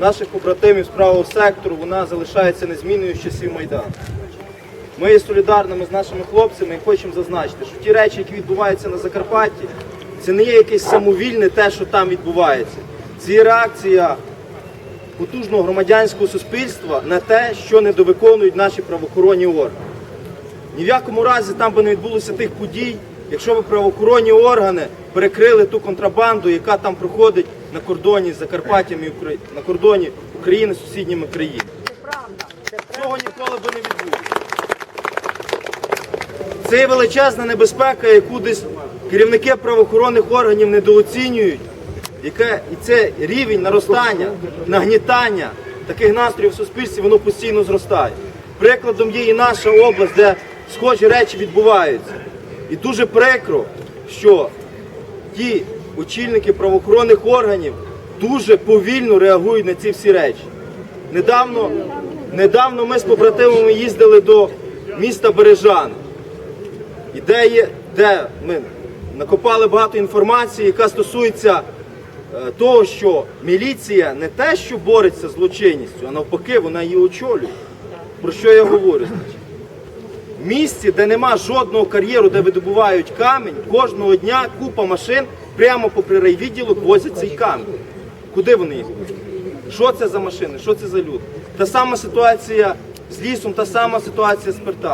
наших побратимів з правого сектору вона залишається незмінною з часів Майдану. Ми є солідарними з нашими хлопцями і хочемо зазначити, що ті речі, які відбуваються на Закарпатті, це не є якесь самовільне те, що там відбувається. Це є реакція потужного громадянського суспільства на те, що недовиконують наші правоохоронні органи. Ні в якому разі там би не відбулося тих подій, якщо б правоохоронні органи перекрили ту контрабанду, яка там проходить на кордоні з Закарпаттям і Укра- на кордоні України з сусідніми країнами. Цього ніколи би не відбулося. Це є величезна небезпека, яку десь керівники правоохоронних органів недооцінюють. Яке, і це рівень наростання, нагнітання таких настроїв в суспільстві, воно постійно зростає. Прикладом є і наша область, де схожі речі відбуваються. І дуже прикро, що ті очільники правоохоронних органів дуже повільно реагують на ці всі речі. Недавно, недавно ми з побратимами їздили до міста Бережани. І де, є, де ми накопали багато інформації, яка стосується е, того, що міліція не те, що бореться з злочинністю, а навпаки, вона її очолює. Про що я говорю? Місті, де нема жодного кар'єру, де видобувають камінь, кожного дня купа машин прямо попри райвідділок возять цей камінь. Куди вони їх? Що це за машини? Що це за люди? Та сама ситуація з лісом, та сама ситуація з пертами.